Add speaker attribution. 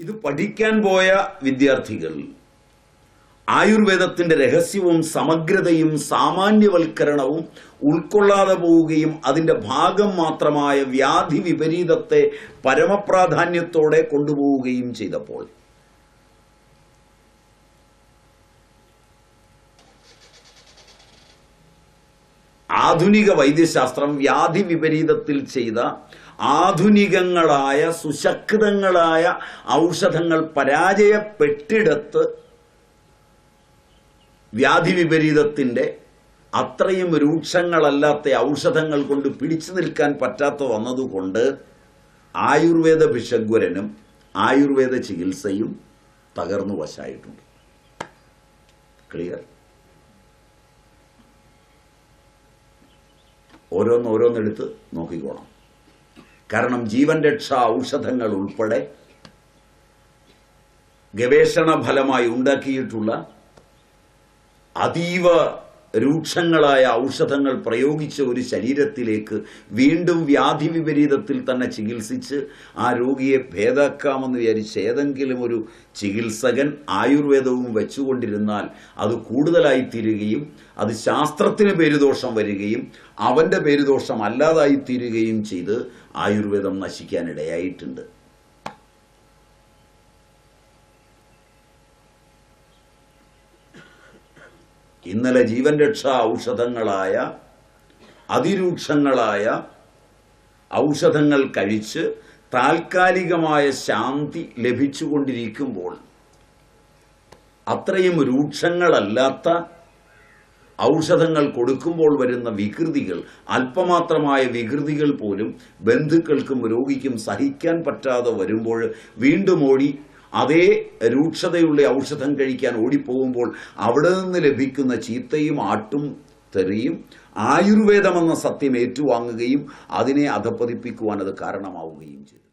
Speaker 1: ഇത് പഠിക്കാൻ പോയ വിദ്യാർത്ഥികൾ. ആയുർവേദത്തിന്റെ രഹസ്യവും സമഗ്രതയും സാമാന്യവൽക്കരണവും ഉൾക്കൊള്ളാതെ പോവുകയും അതിന്റെ ഭാഗം മാത്രമായ വ്യാധി വിപരീതത്തെ പരമപ്രാധാന്യത്തോടെ കൊണ്ടുപോവുകയും ചെയ്തപ്പോൾ ആധുനിക വൈദ്യശാസ്ത്രം വ്യാധി വിപരീതത്തിൽ ചെയ്ത ആധുനികങ്ങളായ സുശക്തങ്ങളായ ഔഷധങ്ങൾ പരാജയപ്പെട്ടിടത്ത് വ്യാധി വിപരീതത്തിന്റെ അത്രയും രൂക്ഷങ്ങളല്ലാത്ത ഔഷധങ്ങൾ കൊണ്ട് പിടിച്ചു നിൽക്കാൻ പറ്റാത്ത വന്നതുകൊണ്ട് ആയുർവേദ ഭിഷഗ്വരനും ആയുർവേദ ചികിത്സയും തകർന്നു വശായിട്ടുണ്ട്. ക്ലിയർ ഓരോന്നോരോന്നെടുത്ത് നോക്കിക്കോണം. കാരണം ജീവൻ രക്ഷാ ഔഷധങ്ങൾ ഉൾപ്പെടെ ഗവേഷണ ഫലമായി ഉണ്ടാക്കിയിട്ടുള്ള അതീവ രൂക്ഷങ്ങളായ ഔഷധങ്ങൾ പ്രയോഗിച്ച ഒരു ശരീരത്തിലേക്ക് വീണ്ടും വ്യാധി വിപരീതത്തിൽ തന്നെ ചികിത്സിച്ച് ആ രോഗിയെ ഭേദാക്കാമെന്ന് വിചാരിച്ച് ഏതെങ്കിലും ഒരു ചികിത്സകൻ ആയുർവേദവും വെച്ചുകൊണ്ടിരുന്നാൽ അത് കൂടുതലായി തീരുകയും അത് ശാസ്ത്രത്തിന് പേരുദോഷം വരികയും അവന്റെ പേരുദോഷം അല്ലാതായി തീരുകയും ചെയ്ത് ആയുർവേദം നശിക്കാനിടയായിട്ടുണ്ട്. ഇന്നലെ ജീവൻ രക്ഷാ ഔഷധങ്ങളായ അതിരൂക്ഷങ്ങളായ ഔഷധങ്ങൾ കഴിച്ച് താൽക്കാലികമായ ശാന്തി ലഭിച്ചുകൊണ്ടിരിക്കുമ്പോൾ അത്രയും രൂക്ഷങ്ങളല്ലാത്ത ഔഷധങ്ങൾ കൊടുക്കുമ്പോൾ വരുന്ന വികൃതികൾ അല്പമാത്രമായ വികൃതികൾ പോലും ബന്ധുക്കൾക്കും രോഗിക്കും സഹിക്കാൻ പറ്റാതെ വരുമ്പോൾ വീണ്ടും ഓടി അതേ രൂക്ഷതയുള്ള ഔഷധം കഴിക്കാൻ ഓടിപ്പോകുമ്പോൾ അവിടെ നിന്ന് ലഭിക്കുന്ന ചീത്തയും ആട്ടും തെറിയും ആയുർവേദമെന്ന സത്യം ഏറ്റുവാങ്ങുകയും അതിനെ അധപ്പതിപ്പിക്കുവാൻ അത് കാരണമാവുകയും ചെയ്തു.